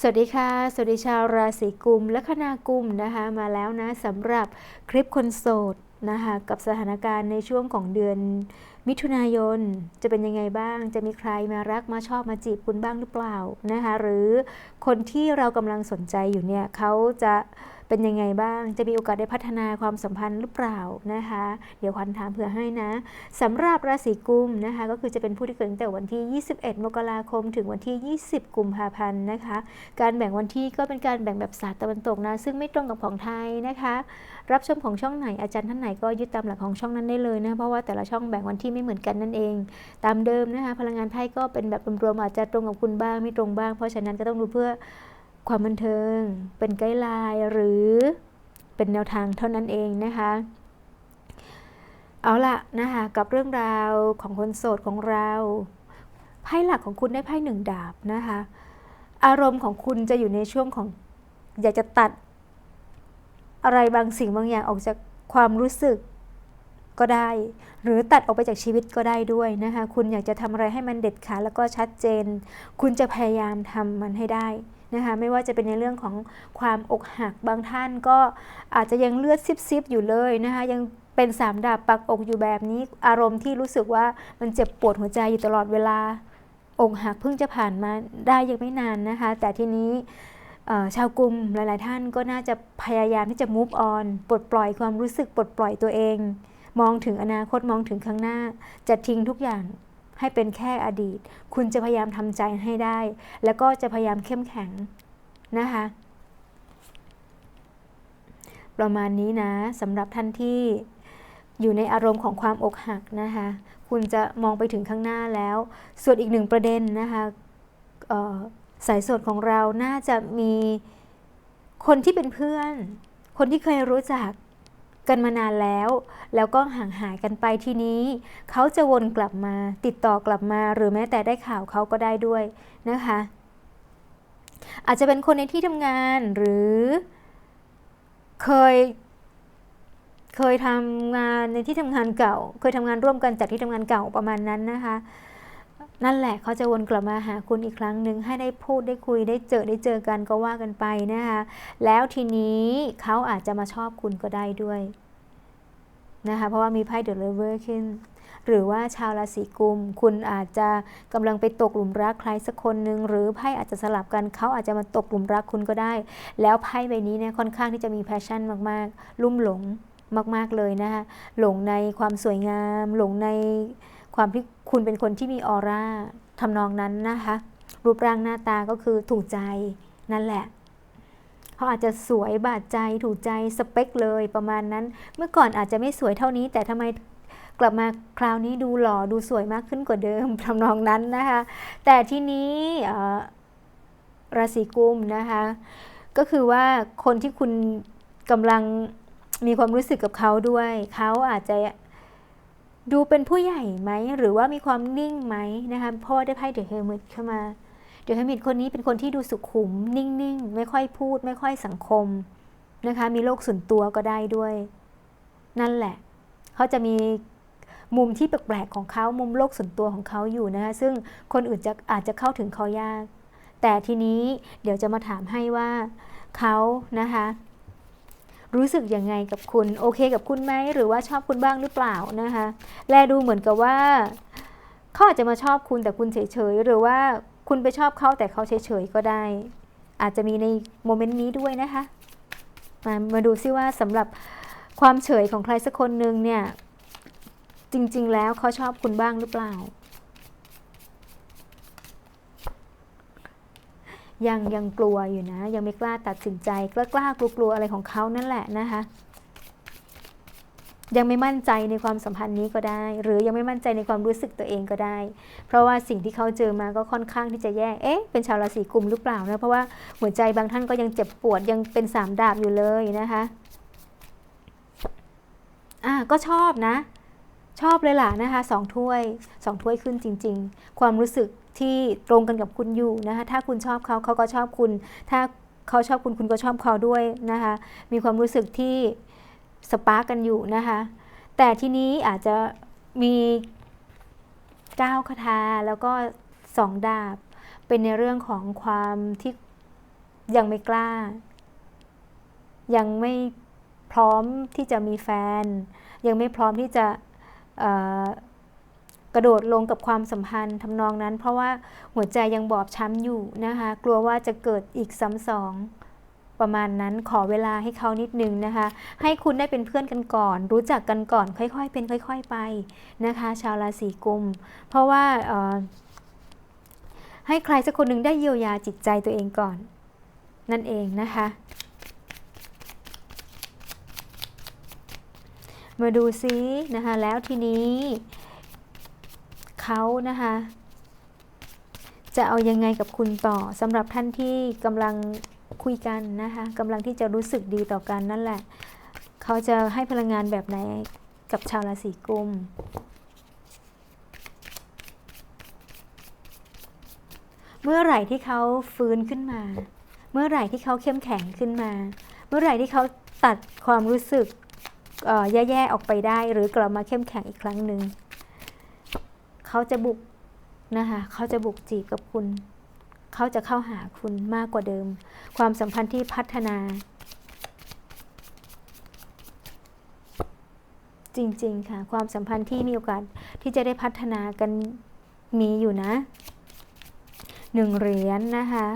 สวัสดีค่ะ สวัสดีชาวราศีกุมและคณากุมนะคะมาแล้วนะสำหรับคลิปคนโสดนะคะกับสถานการณ์ในช่วงของเดือน มิถุนายนจะเป็นยังไงบ้าง จะมีใครมารักมาชอบมาจีบคุณบ้างหรือเปล่านะคะ หรือคนที่เรากำลังสนใจอยู่เนี่ยเขาจะเป็นยังไงบ้าง จะมีโอกาสได้พัฒนาความสัมพันธ์หรือเปล่านะคะ เดี๋ยวควันถามเผื่อให้นะสำหรับราศีกุมนะคะ ก็คือจะเป็นผู้ที่เกิดตั้งแต่วันที่ 21 มกราคม ถึงวันที่ 20 กุมภาพันธ์นะคะ การแบ่งวันที่ก็เป็นการแบ่งแบบศาสตร์ตะวันตกนะ ซึ่งไม่ตรงกับของไทยนะคะ รับชมของช่องไหนอาจารย์ท่านไหนก็ยึดตามหลักของช่องนั้นได้เลยนะ เพราะว่าแต่ละช่องแบ่งวันที่ไม่เหมือนกันนั่นเอง ตามเดิมนะคะพลังงานไพ่ก็เป็นแบบรวมๆอาจจะตรงกับคุณบ้างไม่ตรงบ้าง เพราะฉะนั้นก็ต้องดูเพื่อความบันเทิง เป็นไกด์ไลน์หรือเป็นแนวทางเท่านั้นเองนะคะเอาละนะคะกับเรื่องราวของคนโสดของเราไพ่หลักของคุณได้ไพ่หนึ่งดาบนะคะอารมณ์ของคุณจะอยู่ในช่วงของ อยากจะตัดอะไรบางสิ่งบางอย่างออกจากความรู้สึก ก็ได้ หรือตัดออกไปจากชีวิตก็ได้ด้วยนะคะ คุณอยากจะทำอะไรให้มันเด็ดขาดแล้วก็ชัดเจน คุณจะพยายามทำมันให้ได้นะคะไม่ว่าจะเป็นในเรื่องของความอกหักบางท่านก็อาจจะยังเลือดซิบๆอยู่เลยนะคะยังเป็นสามดาบปักอกอยู่แบบนี้ อารมณ์ที่รู้สึกว่ามันเจ็บปวดหัวใจอยู่ตลอดเวลา อกหักเพิ่งจะผ่านมาได้ยังไม่นานนะคะ แต่ทีนี้ชาวกลุ่มหลาย ๆ ท่านก็น่าจะพยายามที่จะ move on ปลดปล่อยความรู้สึกปลดปล่อยตัวเอง มองถึงอนาคตมองถึงข้างหน้า จะทิ้งทุกอย่างให้เป็นแค่อดีต คุณจะพยายามทำใจให้ได้ แล้วก็จะพยายามเข้มแข็งนะคะ ประมาณนี้นะสำหรับท่านที่อยู่ในอารมณ์ของความอกหักนะคะ คุณจะมองไปถึงข้างหน้าแล้ว ส่วนอีกหนึ่งประเด็นนะคะสายสดของเราน่าจะมีคนที่เป็นเพื่อน คนที่เคยรู้จัก กันมานานแล้ว แล้วก็ห่างหายกันไปทีนี้ เขาจะวนกลับมาติดต่อกลับมา หรือแม้แต่ได้ข่าวเขาก็ได้ด้วยนะคะ อาจจะเป็นคนในที่ทำงานหรือเคยเคยทำงานในที่ทำงานเก่า เคยทำงานร่วมกันจากที่ทำงานเก่าประมาณนั้นนะคะ นั่นแหละเขาจะวนกลับมาหาคุณอีกครั้งหนึ่งให้ได้พูดได้คุยได้เจอได้เจอกันก็ว่ากันไปนะคะ แล้วทีนี้เขาอาจจะมาชอบคุณก็ได้ด้วย นะคะเพราะว่ามีไพ่เดอะเลเวอร์ขึ้น หรือว่าชาวราศีกุม คุณอาจจะกำลังไปตกหลุมรักใครสักคนหนึ่งหรือไพ่อาจจะสลับกันเขาอาจจะมาตกหลุมรักคุณก็ได้ แล้วไพ่ใบนี้เนี่ยค่อนข้างที่จะมีแพชชั่นมากๆ ลุ่มหลงมาก ๆ เลยนะคะหลงในความสวยงาม หลงในความที่คุณเป็นคนที่มีออร่าทำนองนั้นนะคะ รูปร่างหน้าตาก็คือถูกใจนั่นแหละ เขาอาจจะสวยบาดใจถูกใจสเปคเลยประมาณนั้น เมื่อก่อนอาจจะไม่สวยเท่านี้ แต่ทำไมกลับมาคราวนี้ดูหล่อดูสวยมากขึ้นกว่าเดิมทำนองนั้นนะคะ แต่ที่นี้ราศีกุมนะคะ ก็คือว่าคนที่คุณกำลังมีความรู้สึกกับเขาด้วย เขาอาจจะดูเป็นผู้ใหญ่ไหม หรือว่ามีความนิ่งไหมนะคะเพราะได้ไพ่เดอะเฮมิตเข้ามา เดอะเฮมิตคนนี้เป็นคนที่ดูสุขุม นิ่งๆ ไม่ค่อยพูด ไม่ค่อยสังคมนะคะ มีโลกส่วนตัวก็ได้ด้วย นั่นแหละ เขาจะมีมุมที่แปลกๆของเขามุมโลกส่วนตัวของเขาอยู่นะคะซึ่งคนอื่นจะอาจจะเข้าถึงเขายาก แต่ทีนี้เดี๋ยวจะมาถามให้ว่าเขานะคะรู้สึกยังไงกับคุณ โอเคกับคุณไหมหรือว่าชอบคุณบ้างหรือเปล่านะคะ แลดูเหมือนกับว่าเขาอาจจะมาชอบคุณแต่คุณเฉยๆหรือว่า คุณไปชอบเขาแต่เขาเฉยๆก็ได้ อาจจะมีในโมเมนต์นี้ด้วยนะคะ มามาดูซิว่าสำหรับความเฉยของใครสักคนหนึ่งเนี่ย จริง ๆ แล้วเขาชอบคุณบ้างหรือเปล่า ยังยังกลัวอยู่นะ ยังไม่กล้าตัดสินใจกล้ากล้ากลัวกลัวอะไรของเขานั่นแหละนะคะ ยังไม่มั่นใจในความสัมพันธ์นี้ก็ได้ หรือยังไม่มั่นใจในความรู้สึกตัวเองก็ได้ เพราะว่าสิ่งที่เขาเจอมาก็ค่อนข้างที่จะแย่เอ๊ะเป็นชาวราศีกุมหรือเปล่านะเพราะว่าหัวใจบางท่านก็ยังเจ็บปวดยังเป็นสามดาบอยู่เลยนะคะอ่าก็ชอบนะ ชอบเลยล่ะนะคะสองถ้วยสองถ้วยขึ้นจริง ๆ ความรู้สึกที่ตรงกันกับคุณอยู่นะคะถ้าคุณชอบเขาเขาก็ชอบคุณ ถ้าเขาชอบคุณคุณก็ชอบเขาด้วยนะคะมีความรู้สึกที่ สปาร์กกันอยู่นะคะ แต่ทีนี้อาจจะมีก้าวคาถาแล้วก็สองดาบ เป็นในเรื่องของความที่ยังไม่กล้า ยังไม่พร้อมที่จะมีแฟน ยังไม่พร้อมที่จะกระโดดลงกับความสัมพันธ์ทำนองนั้น เพราะว่าหัวใจยังบอบช้ำอยู่นะคะ กลัวว่าจะเกิดอีกซ้ำสอง ประมาณนั้นขอเวลาให้เขานิดนึงนะคะ ให้คุณได้เป็นเพื่อนกันก่อน รู้จักกันก่อน ค่อยๆ เป็นค่อย ๆไปนะคะ ชาวราศีกุม เพราะว่าให้ใครสักคนหนึ่งได้เยียวยาจิตใจตัวเองก่อน นั่นเองนะคะ มาดูซินะคะ แล้วทีนี้เขานะคะจะเอายังไงกับคุณต่อสำหรับท่านที่กำลัง คุยกันนะคะกำลังที่จะรู้สึกดีต่อกันนั่นแหละ เขาจะให้พลังงานแบบไหนกับชาวราศีกุมเมื่อไหร่ที่เขาฟื้นขึ้นมา เมื่อไหร่ที่เขาเข้มแข็งขึ้นมา เมื่อไหร่ที่เขาตัดความรู้สึกแย่ๆออกไปได้ หรือกลับมาเข้มแข็งอีกครั้งหนึ่ง เขาจะบุกนะคะ เขาจะบุกจีบกับคุณ เขาจะเข้าหาคุณมากกว่าเดิม ความสัมพันธ์ที่พัฒนา จริง ๆ ค่ะ ความสัมพันธ์ที่มีโอกาสที่จะได้พัฒนากันมีอยู่นะหนึ่งเหรียญนนะคะ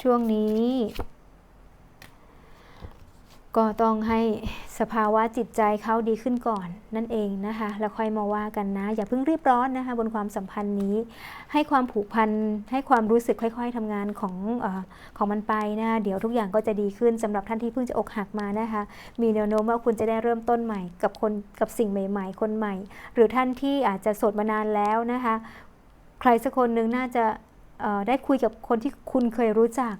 ช่วงนี้ ก็ต้องให้ สภาวะจิตใจเขาดีขึ้นก่อนนั่นเองนะคะ แล้วค่อยมาว่ากันนะ อย่าเพิ่งรีบร้อนนะคะ บนความสัมพันธ์นี้ ให้ความผูกพันให้ความรู้สึกค่อย ๆทำงานของอของมันไปนะเดี๋ยวทุกอย่างก็จะดีขึ้นสำหรับท่านที่เพิ่งจะอกหักมานะคะ มีแนวโน้มว่าคุณจะได้เริ่มต้นใหม่ กับคนกับสิ่งใหม่ ๆ คนใหม่ หรือท่านที่อาจจะโสดมานานแล้วนะคะ ใครสักคนหนึ่งน่าจะได้คุยกับคนที่คุณเคยรู้จัก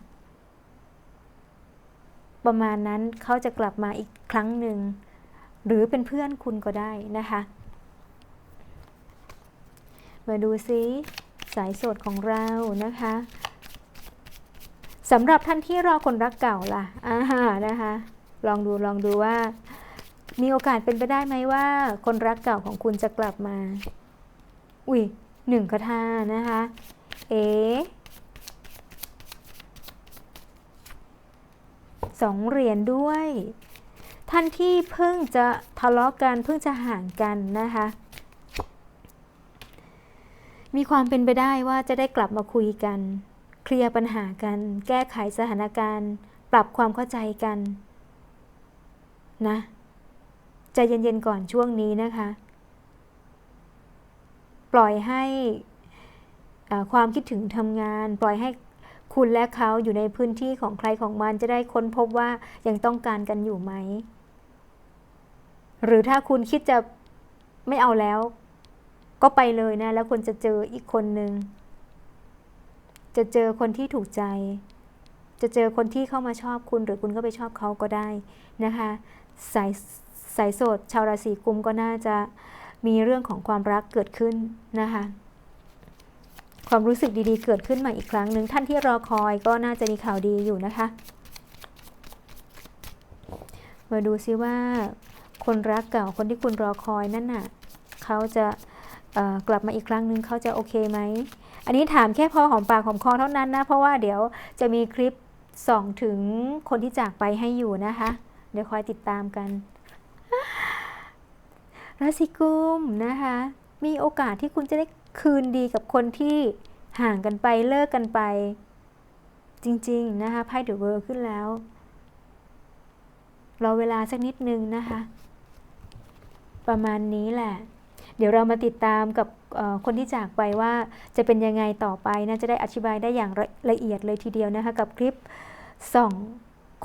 ประมาณนั้นเขาจะกลับมาอีกครั้งหนึ่ง หรือเป็นเพื่อนคุณก็ได้นะคะ มาดูซิสายโสดของเรานะคะสำหรับท่านที่รอคนรักเก่าล่ะอ่านะคะ ลองดูลองดูว่า มีโอกาสเป็นไปได้ไหมว่า คนรักเก่าของคุณจะกลับมา อุ้ยหนึ่งคาถานะคะ เอ๋ สองเหรียญด้วย ท่านที่เพิ่งจะทะเลาะกันเพิ่งจะห่างกันนะคะ มีความเป็นไปได้ว่าจะได้กลับมาคุยกัน เคลียร์ปัญหากัน แก้ไขสถานการณ์ ปรับความเข้าใจกันนะใจเย็นๆก่อนช่วงนี้นะคะ ปล่อยให้ความคิดถึงทำงาน ปล่อยให้ คุณและเขาอยู่ในพื้นที่ของใครของมันจะได้ค้นพบว่ายังต้องการกันอยู่ไหม หรือถ้าคุณคิดจะไม่เอาแล้ว ก็ไปเลยนะ แล้วคุณจะเจออีกคนหนึ่งจะเจอคนที่ถูกใจ จะเจอคนที่เข้ามาชอบคุณ หรือคุณก็ไปชอบเขาก็ได้นะคะสายสายโสดชาวราศีกุมก็น่าจะมีเรื่องของความรักเกิดขึ้นนะคะ ความรู้สึกดีๆ เกิดขึ้นมาอีกครั้งหนึ่งท่านที่รอคอยก็น่าจะมีข่าวดีอยู่นะคะ มาดูซิว่า คนรักเก่าคนที่คุณรอคอยนั่นน่ะเขาจะกลับมาอีกครั้งหนึ่งเขาจะโอเคไหม อันนี้ถามแค่พอหอมปากหอมคอเท่านั้นนะ เพราะว่าเดี๋ยวจะมีคลิปส่องถึงคนที่จากไปให้อยู่นะคะ เดี๋ยวคอยติดตามกันราศีกุมนะคะ มีโอกาสที่คุณจะได้ คืนดีกับคนที่ห่างกันไปเลิกกันไป จริง ๆ นะคะไพ่เดอะเวิร์ขึ้นแล้ว รอเวลาสักนิดนึงนะคะ ประมาณนี้แหละ เดี๋ยวเรามาติดตามกับคนที่จากไปว่าจะเป็นยังไงต่อไปนะจะได้อธิบายได้อย่างละเอียดเลยทีเดียวนะคะ กับคลิปส่อง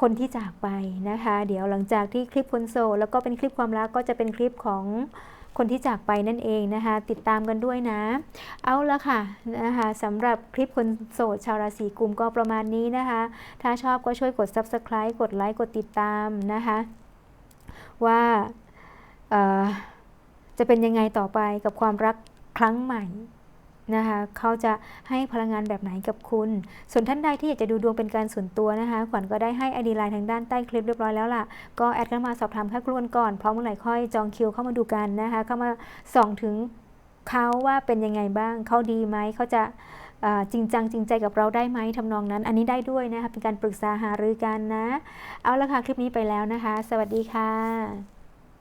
คนที่จากไปนะคะ เดี๋ยวหลังจากที่คลิปคนโซแล้วก็เป็นคลิปความรักก็จะเป็นคลิปของ คนที่จากไปนั่นเองนะคะ ติดตามกันด้วยนะ เอาละค่ะนะคะสำหรับคลิปคนโสดชาวราศีกุมก็ประมาณนี้นะคะ ถ้าชอบก็ช่วยกด subscribe กดไลค์กดติดตามนะคะ ว่าจะเป็นยังไงต่อไปกับความรักครั้งใหม่ นะคะเขาจะให้พลังงานแบบไหนกับคุณ ส่วนท่านใดที่อยากจะดูดวงเป็นการส่วนตัวนะคะ ขวัญก็ได้ให้ไอดีไลน์ทางด้านใต้คลิปเรียบร้อยแล้วล่ะ ก็แอดเข้ามาสอบถามค่าครวนก่อน พร้อมเมื่อไหร่ค่อยจองคิวเข้ามาดูกันนะคะ เข้ามาส่องถึงเขาว่าเป็นยังไงบ้าง เขาดีไหม เขาจะจริงจังจริงใจกับเราได้ไหมทำนองนั้น อันนี้ได้ด้วยนะคะ เป็นการปรึกษาหารือกันนะ เอาละค่ะ คลิปนี้ไปแล้วนะคะ สวัสดีค่ะ